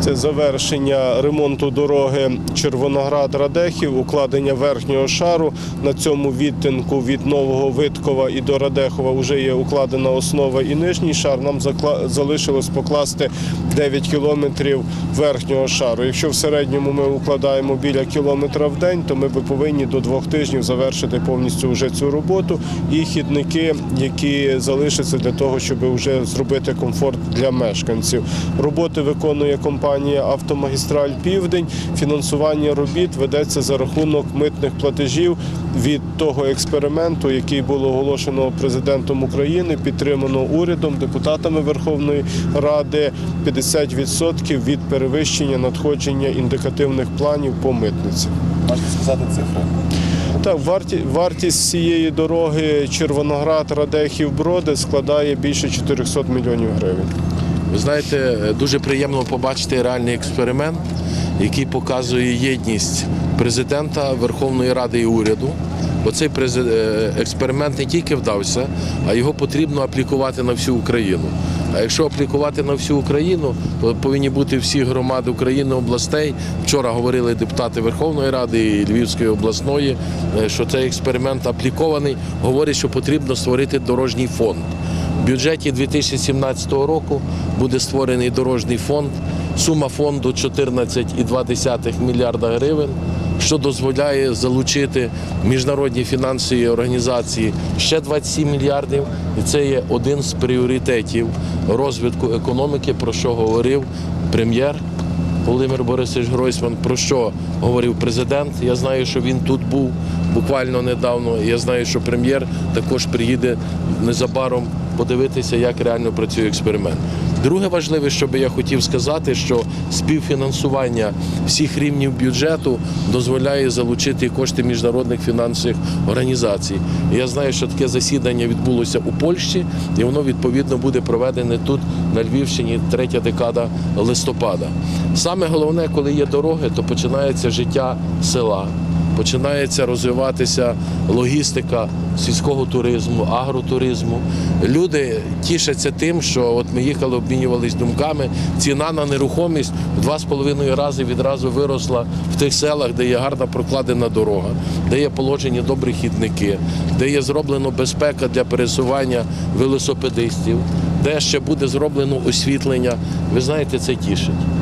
Це завершення ремонту дороги Червоноград-Радехів, укладення верхнього шару. На цьому відтинку від Нового Виткова і до Радехова вже є укладена основа і нижній шар. Нам залишилось покласти 9 кілометрів верхнього шару. Якщо в середньому ми укладаємо біля кілометра в день, то ми би повинні до двох тижнів завершити повністю вже цю роботу і хідники, які залишаться для того, щоб вже зробити комфорт для мешканців. Роботи виконує компанія Автомагістраль Південь. Фінансування робіт ведеться за рахунок митних платежів від того експерименту, який було оголошено президентом України, підтримано урядом, депутатами Верховної Ради 50% від перевищення надходження індикативних планів по митниці. Можете сказати цифри? Так, варті, вартість цієї дороги Червоноград, Радехів, Броди складає більше 400 мільйонів гривень. Ви знаєте, дуже приємно побачити реальний експеримент, який показує єдність президента Верховної Ради і уряду. Бо цей е, експеримент не тільки вдався, а його потрібно аплікувати на всю Україну. А якщо аплікувати на всю Україну, то повинні бути всі громади України, областей. Вчора говорили депутати Верховної Ради і Львівської обласної, е, що цей експеримент аплікований. Говорять, що потрібно створити дорожній фонд. Бюджеті 2017 року буде створений дорожній фонд. Сума фонду 14,2 мільярда гривень, що дозволяє залучити міжнародні фінансові організації ще 27 мільярдів. І це є один з пріоритетів розвитку економіки, про що говорив прем'єр. Володимир Борисович Гройсман, про що говорив президент. Я знаю, що він тут був буквально недавно. Я знаю, що прем'єр також приїде незабаром подивитися, як реально працює експеримент. Друге важливе, що би я хотів сказати, що співфінансування всіх рівнів бюджету дозволяє залучити кошти міжнародних фінансових організацій. Я знаю, що таке засідання відбулося у Польщі, і воно відповідно буде проведене тут на Львівщині, третя декада листопада. Саме головне, коли є дороги, то починається життя села. Починається розвиватися логістика сільського туризму, агротуризму. Люди тішаться тим, що от ми їхали, обмінювалися думками. Ціна на нерухомість в два з половиною рази відразу виросла в тих селах, де є гарна прокладена дорога, де є положені добрі хідники, де є зроблено безпека для пересування велосипедистів, де ще буде зроблено освітлення. Ви знаєте, це тішить.